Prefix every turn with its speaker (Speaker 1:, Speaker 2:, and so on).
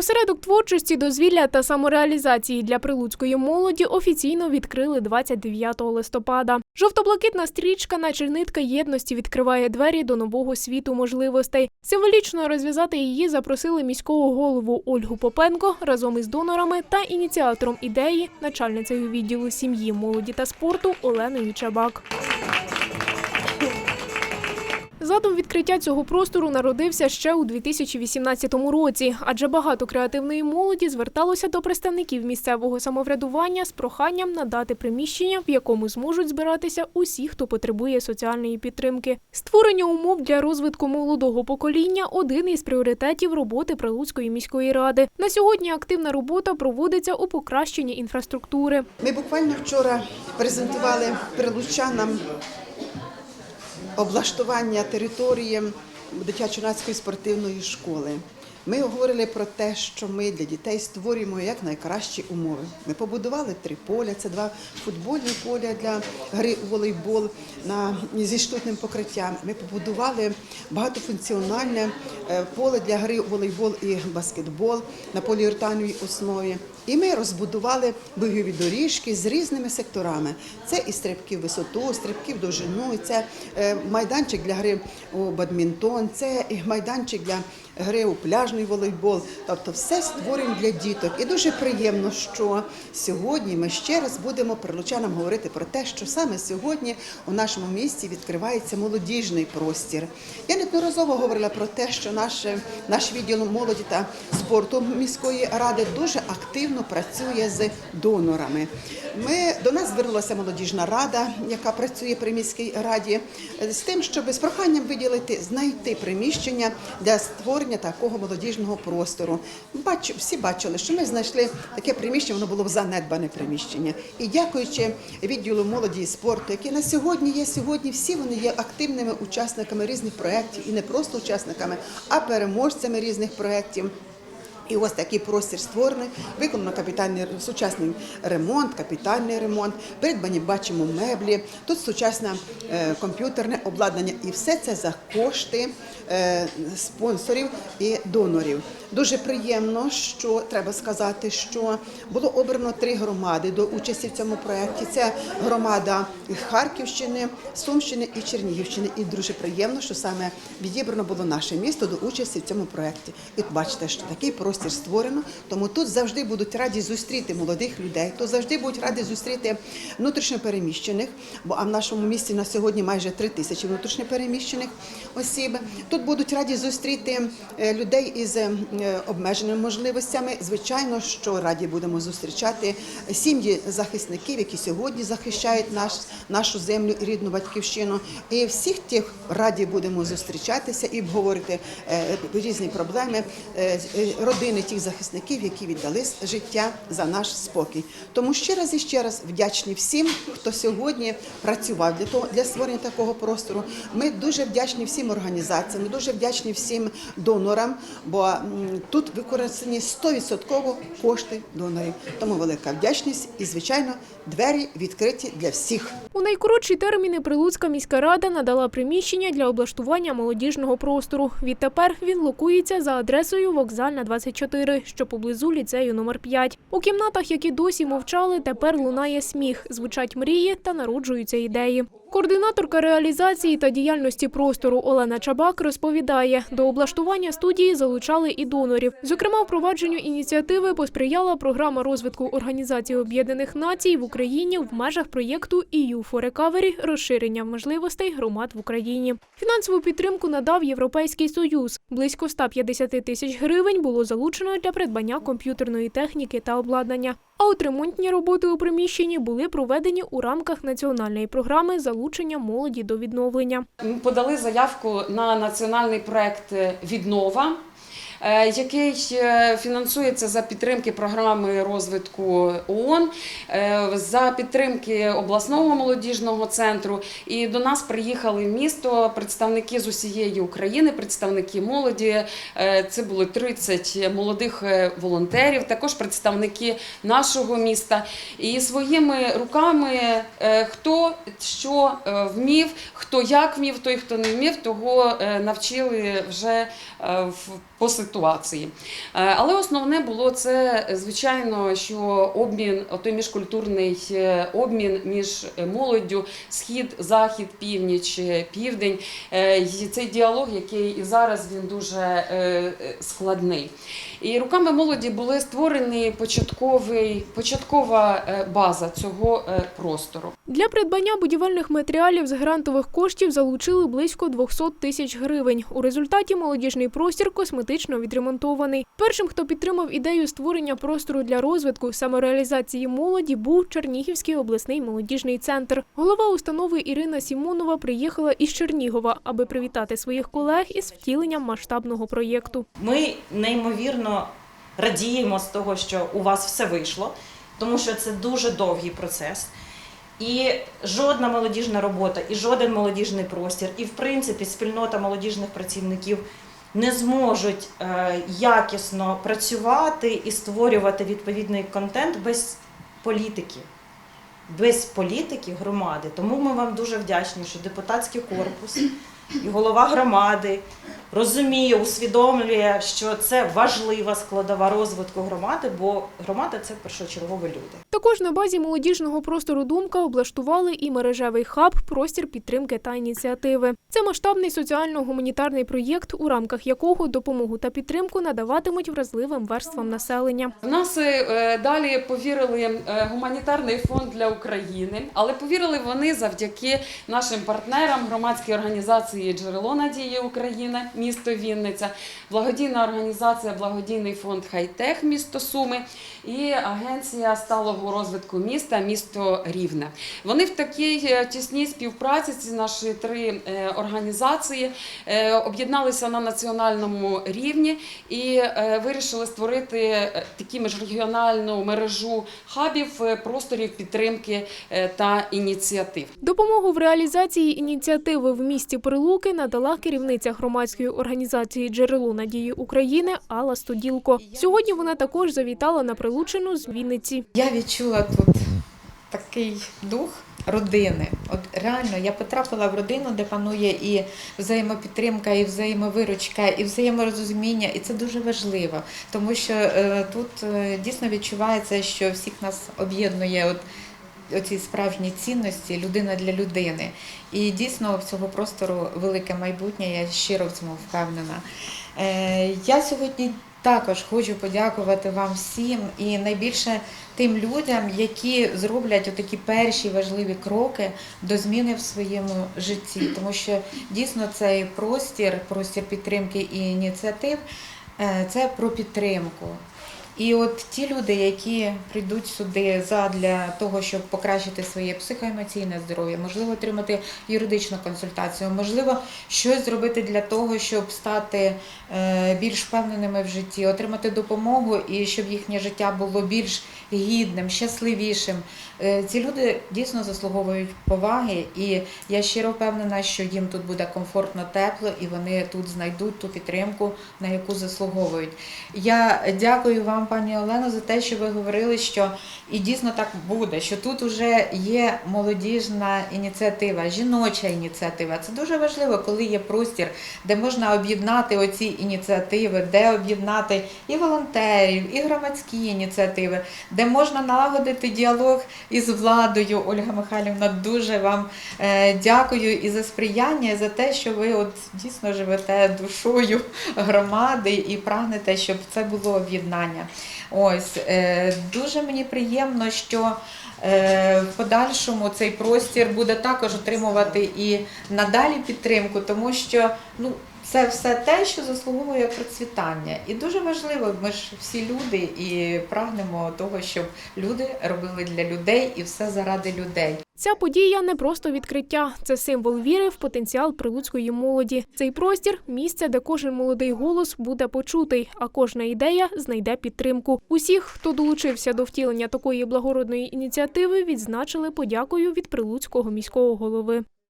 Speaker 1: Осередок творчості, дозвілля та самореалізації для прилуцької молоді офіційно відкрили 29 листопада. Жовто-блакитна стрічка, наче нитка єдності, відкриває двері до нового світу можливостей. Символічно розв'язати її запросили міського голову Ольгу Попенко разом із донорами та ініціатором ідеї, начальницею відділу сім'ї, молоді та спорту Оленою Чабак. Задум відкриття цього простору народився ще у 2018 році, адже багато креативної молоді зверталося до представників місцевого самоврядування з проханням надати приміщення, в якому зможуть збиратися усі, хто потребує соціальної підтримки. Створення умов для розвитку молодого покоління один із пріоритетів роботи Прилуцької міської ради. На сьогодні активна робота проводиться у покращенні інфраструктури.
Speaker 2: Ми буквально вчора презентували прилучанам облаштування території дитячо-юнацької спортивної школи. Ми говорили про те, що ми для дітей створюємо як найкращі умови. Ми побудували три поля. Це два футбольні поля для гри у волейбол на зі штутним покриттям. Ми побудували багатофункціональне е, поле для гри у волейбол і баскетбол на поліуретановій основі. І ми розбудували бігові доріжки з різними секторами. Це і стрибки в висоту, стрибки в довжину, це е, майданчик для гри у бадмінтон, це майданчик для гри у пляжний волейбол. Тобто все створюємо для діток. І дуже приємно, що сьогодні ми ще раз будемо прилучанам говорити про те, що саме сьогодні у нашому місті відкривається молодіжний простір. Я неодноразово говорила про те, що наш, наш відділ молоді та спорту міської ради дуже активно працює з донорами. Ми до нас звернулася молодіжна рада, яка працює при міській раді, з тим, щоб з проханням виділити, знайти приміщення для створення такого молодіжного простору. Бачу, всі бачили, що ми знайшли таке приміщення, воно було занедбане приміщення. І дякуючи відділу молоді і спорту, який на сьогодні є сьогодні, всі вони є активними учасниками різних проєктів і не просто учасниками, а переможцями різних проєктів. І ось такий простір створений, виконано капітальний сучасний ремонт, капітальний ремонт. Придбані бачимо меблі. Тут сучасне е, комп'ютерне обладнання, і все це за кошти е, спонсорів і донорів. Дуже приємно, що треба сказати, що було обрано три громади до участі в цьому проєкті. Це громада Харківщини, Сумщини і Чернігівщини. І дуже приємно, що саме відібрано було наше місто до участі в цьому проєкті. І бачите, що такий простір створено. Тому тут завжди будуть раді зустріти молодих людей, тут завжди будуть раді зустріти внутрішньопереміщених, бо а в нашому місті на сьогодні майже три тисячі внутрішньопереміщених осіб. Тут будуть раді зустріти е, людей із е, обмеженими можливостями. Звичайно, що раді будемо зустрічати сім'ї захисників, які сьогодні захищають наш, нашу землю і рідну батьківщину. І всіх тих раді будемо зустрічатися і обговорити е, різні проблеми е, родини тих захисників, які віддали життя за наш спокій. Тому ще раз і ще раз вдячні всім, хто сьогодні працював для того для створення такого простору. Ми дуже вдячні всім організаціям, дуже вдячні всім донорам, бо тут використані 100% кошти донорів. Тому велика вдячність і, звичайно, двері відкриті для всіх.
Speaker 1: У найкоротші терміни Прилуцька міська рада надала приміщення для облаштування молодіжного простору. Відтепер він локується за адресою Вокзальна 24, що поблизу ліцею номер 5. У кімнатах, які досі мовчали, тепер лунає сміх, звучать мрії та народжуються ідеї. Координаторка реалізації та діяльності простору Олена Чабак розповідає, до облаштування студії залучали і донорів. Зокрема, впровадженню ініціативи посприяла програма розвитку Організації Об'єднаних Націй в Україні в межах проєкту EU for Recovery – розширення можливостей громад в Україні. Фінансову підтримку надав Європейський Союз. Близько 150 тисяч гривень було залучено для придбання комп'ютерної техніки та обладнання. А от ремонтні роботи у приміщенні були проведені у рамках національної програми залучення молоді до відновлення.
Speaker 3: Ми подали заявку на національний проект Віднова. Е, Який е, фінансується за підтримки програми розвитку ООН, е, за підтримки обласного молодіжного центру. І до нас приїхали в місто представники з усієї України, представники молоді. Це були 30 молодих волонтерів, також представники нашого міста. І своїми руками хто що вмів, хто як вмів, той, хто не вмів, того навчили вже в по ситуації. Е, Але основне було це, звичайно, що обмін, той міжкультурний е, обмін між е, молоддю, схід, захід, північ, південь. Цей діалог, який і зараз він дуже складний. І руками молоді були створені початковий, початкова е, база цього е, простору.
Speaker 1: Для придбання будівельних матеріалів з грантових коштів залучили близько 200 тисяч гривень. У результаті молодіжний простір косметично відремонтований. Першим, хто підтримав ідею створення простору для розвитку самореалізації молоді, був Чернігівський обласний молодіжний центр. Голова установи Ірина Сімонова приїхала із Чернігова, аби привітати своїх колег із втіленням масштабного проєкту.
Speaker 4: Ми неймовірно радіємо з того, що у вас все вийшло, тому що це дуже довгий процес. І жодна молодіжна робота, і жоден молодіжний простір, і в принципі спільнота молодіжних працівників не зможуть е, якісно працювати і створювати відповідний контент без політики. Без політики громади. Тому ми вам дуже вдячні, що депутатський корпус і голова громади розуміє, усвідомлює, що це важлива складова розвитку громади, бо громада це першочергові люди.
Speaker 1: Також на базі молодіжного простору Думка облаштували і мережевий хаб простір підтримки та ініціативи. Це масштабний соціально-гуманітарний проєкт, у рамках якого допомогу та підтримку надаватимуть вразливим верствам населення.
Speaker 3: В нас е, далі повірили е, гуманітарний фонд для України, але повірили вони завдяки нашим партнерам громадській організації Джерело надії України, місто Вінниця, благодійна організація Благодійний фонд Хайтех місто Суми і агенція сталого розвитку міста місто Рівне. Вони в такій е, тісній співпраці ці наші три е, організації е, об'єдналися на національному рівні і вирішили створити такі міжрегіональну мережу хабів, просторів підтримки та ініціатив.
Speaker 1: Допомогу в реалізації ініціативи в місті Прилуки надала керівниця громадської організації Джерело надії України Алла Стоділко. Сьогодні вона також завітала на Прилучину з Вінниці.
Speaker 5: Я відчула тут такий дух родини. От реально я потрапила в родину, де панує і взаємопідтримка, і взаємовиручка, і взаєморозуміння, і це дуже важливо, тому що е, тут е, дійсно відчувається, що всіх нас об'єднує от. Оці справжні цінності людина для людини. І дійсно в цього простору велике майбутнє, я щиро в цьому впевнена. Е, я сьогодні також хочу подякувати вам всім і найбільше тим людям, які зроблять отакі перші важливі кроки до зміни в своєму житті. Тому що дійсно цей простір, простір підтримки і ініціатив е, це про підтримку. І от ті люди, які прийдуть сюди задля того, щоб покращити своє психоемоційне здоров'я, можливо, отримати юридичну консультацію, можливо, щось зробити для того, щоб стати е, більш впевненими в житті, отримати допомогу і щоб їхнє життя було більш гідним, щасливішим. Е, Ці люди дійсно заслуговують поваги, і я щиро впевнена, що їм тут буде комфортно, тепло, і вони тут знайдуть ту підтримку, на яку заслуговують. Я дякую вам, пані Олено, за те, що ви говорили, що і дійсно так буде, що тут вже є молодіжна ініціатива, жіноча ініціатива. Це дуже важливо, коли є простір, де можна об'єднати оці ініціативи, де об'єднати і волонтерів, і громадські ініціативи, де можна налагодити діалог із владою. Ольга Михайлівна, дуже вам е, дякую і за сприяння, і за те, що ви от дійсно живете душою громади і прагнете, щоб це було об'єднання. Ось е, дуже мені приємно, що е, в подальшому цей простір буде також отримувати і надалі підтримку, тому що ну. Це все те, що заслуговує процвітання. І дуже важливо, ми ж всі люди і прагнемо того, щоб люди робили для людей і все заради людей.
Speaker 1: Ця подія не просто відкриття, це символ віри в потенціал прилуцької молоді. Цей простір місце, де кожен молодий голос буде почутий, а кожна ідея знайде підтримку. Усіх, хто долучився до втілення такої благородної ініціативи, відзначили подякою від прилуцького міського голови.